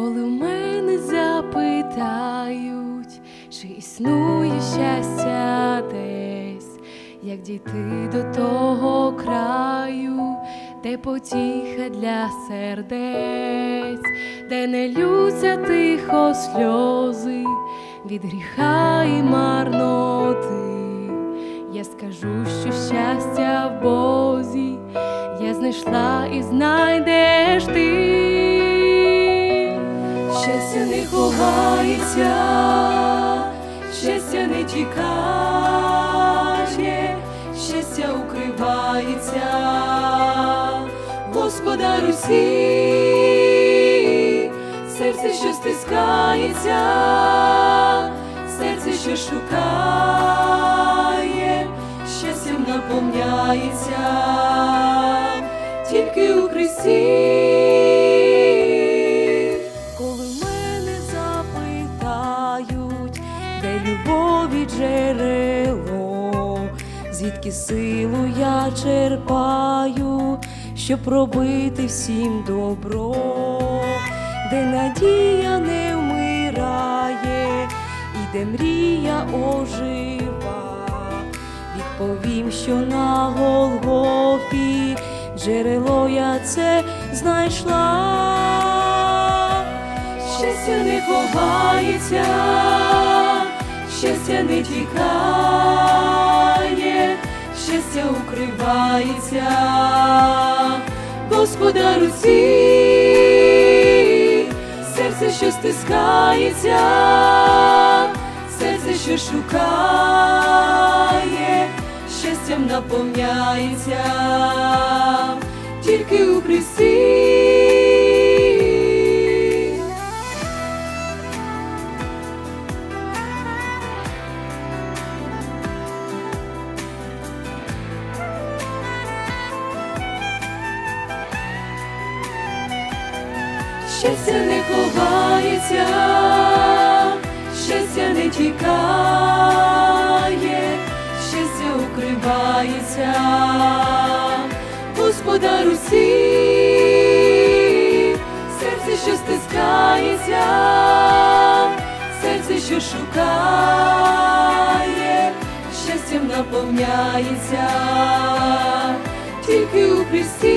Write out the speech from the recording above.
мене запитають, чи існує щастя десь, як дійти до того краю, де потіха для сердець, де не лються тихо сльози від гріха і марноти. Я скажу, що щастя в Бозі я знайшла і знайдеш ти. Щастя не ховається, щастя не тікає, щастя укривається, Господа Русі, серце, що стискається, серце, що шукає, щастям наповняється, тільки у Христі. Звідки силу я черпаю, щоб робити всім добро, де надія не вмирає, і де мрія ожива, відповім, що на Голгофі джерело я це знайшла. Щастя не ховається, щастя не тікає, щастя укривається, Господа руці, серце, що стискається, серце, що шукає, щастям наповняється, тільки у Христі. Щастя не ховається, щастя не тікає, щастя укривається, Господа Русі, серце, що стискається, серце, що шукає, щастям наповняється, тільки у Христі.